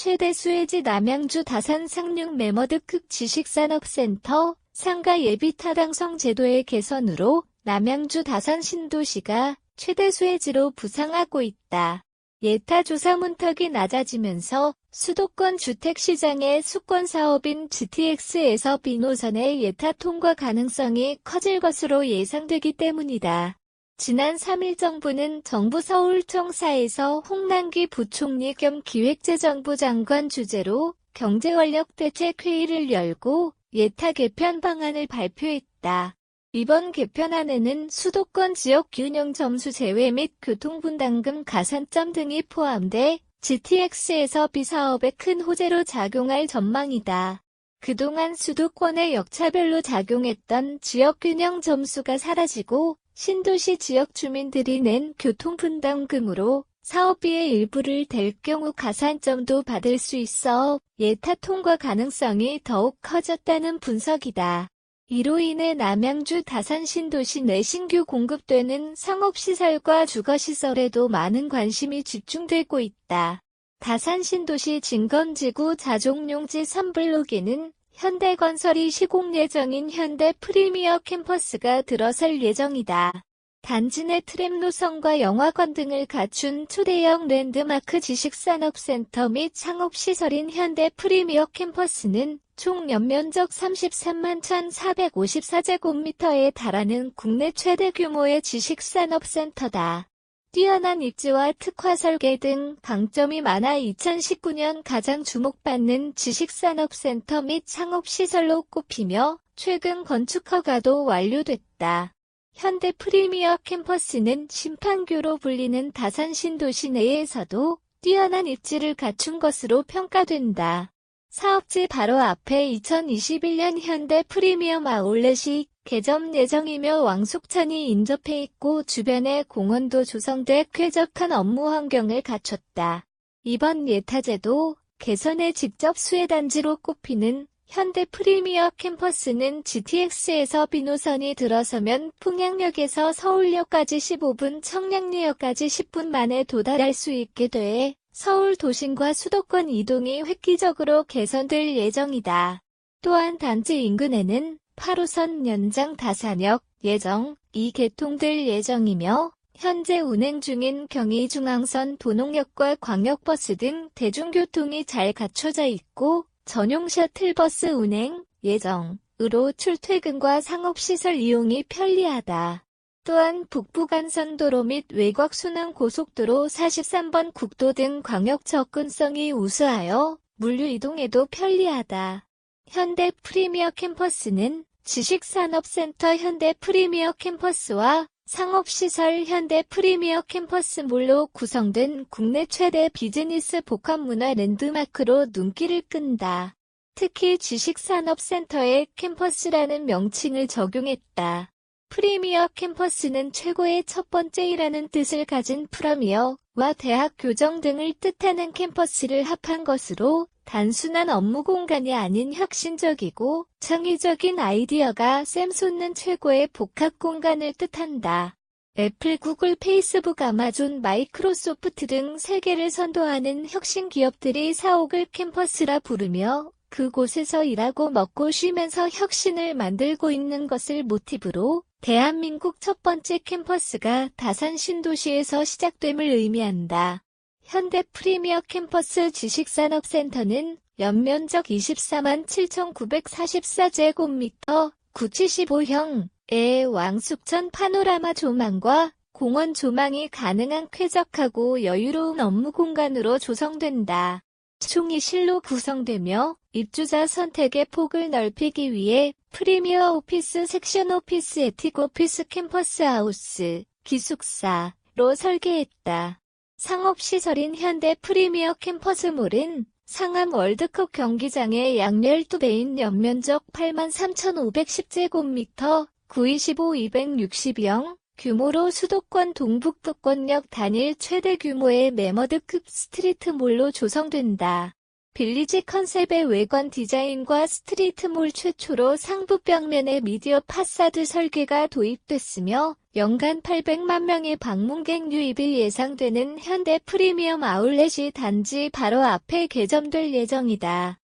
최대 수혜지 남양주 다산 상륙 매머드급 지식산업센터 상가 예비 타당성 제도의 개선으로 남양주 다산 신도시가 최대 수혜지로 부상하고 있다. 예타 조사 문턱이 낮아지면서 수도권 주택시장의 수권 사업인 GTX에서 B노선의 예타 통과 가능성이 커질 것으로 예상되기 때문이다. 지난 3일 정부는 정부 서울청사에서 홍남기 부총리 겸 기획재정부 장관 주재로 경제원력 대책회의를 열고 예타 개편 방안을 발표했다. 이번 개편안에는 수도권 지역 균형 점수 제외 및 교통분담금 가산점 등이 포함돼 GTX에서 B사업에 큰 호재로 작용할 전망이다. 그동안 수도권의 역차별로 작용했던 지역 균형 점수가 사라지고 신도시 지역 주민들이 낸 교통분담금으로 사업비의 일부를 댈 경우 가산점도 받을 수 있어 예타 통과 가능성이 더욱 커졌다는 분석이다. 이로 인해 남양주 다산 신도시 내 신규 공급되는 상업시설과 주거시설에도 많은 관심이 집중되고 있다. 다산 신도시 진건지구 자족용지 3블록에는 현대건설이 시공 예정인 현대 프리미어 캠퍼스가 들어설 예정이다. 단지 내 트램 노선과 영화관 등을 갖춘 초대형 랜드마크 지식산업센터 및 창업시설인 현대 프리미어 캠퍼스는 총 연면적 33만 1,454제곱미터에 달하는 국내 최대 규모의 지식산업센터다. 뛰어난 입지와 특화 설계 등 강점이 많아 2019년 가장 주목받는 지식산업센터 및 창업시설로 꼽히며 최근 건축 허가도 완료됐다. 현대 프리미어 캠퍼스는 심판교로 불리는 다산 신도시 내에서도 뛰어난 입지를 갖춘 것으로 평가된다. 사업지 바로 앞에 2021년 현대 프리미엄 아울렛이 개점 예정이며 왕숙천이 인접해 있고 주변에 공원도 조성돼 쾌적한 업무 환경을 갖췄다. 이번 예타제도 개선의 직접 수혜단지로 꼽히는 현대 프리미어 캠퍼스는 GTX에서 비노선이 들어서면 풍양역에서 서울역까지 15분, 청량리역까지 10분 만에 도달할 수 있게 돼 서울 도심과 수도권 이동이 획기적으로 개선될 예정이다. 또한 단지 인근에는 8호선 연장 다산역 예정 2 개통될 예정이며 현재 운행 중인 경의중앙선 도농역과 광역버스 등 대중교통이 잘 갖춰져 있고 전용 셔틀버스 운행 예정으로 출퇴근과 상업시설 이용이 편리하다. 또한 북부간선도로 및 외곽 순환 고속도로 43번 국도 등 광역 접근성이 우수하여 물류 이동에도 편리하다. 현대 프리미어 캠퍼스는 지식산업센터 현대 프리미어 캠퍼스와 상업시설 현대 프리미어 캠퍼스몰로 구성된 국내 최대 비즈니스 복합문화 랜드마크로 눈길을 끈다. 특히 지식산업센터에 캠퍼스라는 명칭을 적용했다. 프리미어 캠퍼스는 최고의 첫 번째이라는 뜻을 가진 프라미어 와 대학 교정 등을 뜻하는 캠퍼스를 합한 것으로 단순한 업무 공간이 아닌 혁신적이고 창의적인 아이디어가 샘솟는 최고의 복합 공간을 뜻한다. 애플, 구글, 페이스북, 아마존, 마이크로소프트 등 세계를 선도하는 혁신 기업들이 사옥을 캠퍼스라 부르며 그곳에서 일하고 먹고 쉬면서 혁신을 만들고 있는 것을 모티브로 대한민국 첫 번째 캠퍼스가 다산 신도시에서 시작됨을 의미한다. 현대 프리미어 캠퍼스 지식산업센터는 연면적 24만 7,944제곱미터 975형의 왕숙천 파노라마 조망과 공원 조망이 가능한 쾌적하고 여유로운 업무 공간으로 조성된다. 총이 실로 구성되며 입주자 선택의 폭을 넓히기 위해 프리미어 오피스 섹션 오피스 에틱 오피스 캠퍼스 하우스 기숙사로 설계했다. 상업시설인 현대 프리미어 캠퍼스몰은 상암 월드컵 경기장의 양 12배인 연면적 83,510제곱미터 925-260형 규모로 수도권 동북부권역 단일 최대 규모의 매머드급 스트리트몰로 조성된다. 빌리지 컨셉의 외관 디자인과 스트리트몰 최초로 상부 벽면에 미디어 파사드 설계가 도입됐으며 연간 800만 명의 방문객 유입이 예상되는 현대 프리미엄 아울렛이 단지 바로 앞에 개점될 예정이다.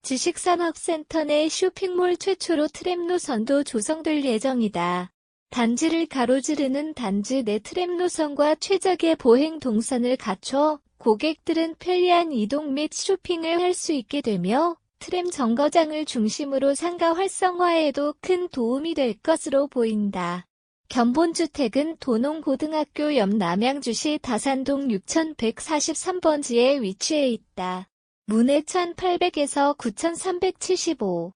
지식산업센터 내 쇼핑몰 최초로 트램 노선도 조성될 예정이다. 단지를 가로지르는 단지 내 트램 노선과 최적의 보행 동선을 갖춰 고객들은 편리한 이동 및 쇼핑을 할 수 있게 되며 트램 정거장을 중심으로 상가 활성화에도 큰 도움이 될 것으로 보인다. 견본주택은 도농고등학교 옆 남양주시 다산동 6143번지에 위치해 있다. 문해 1800에서 9375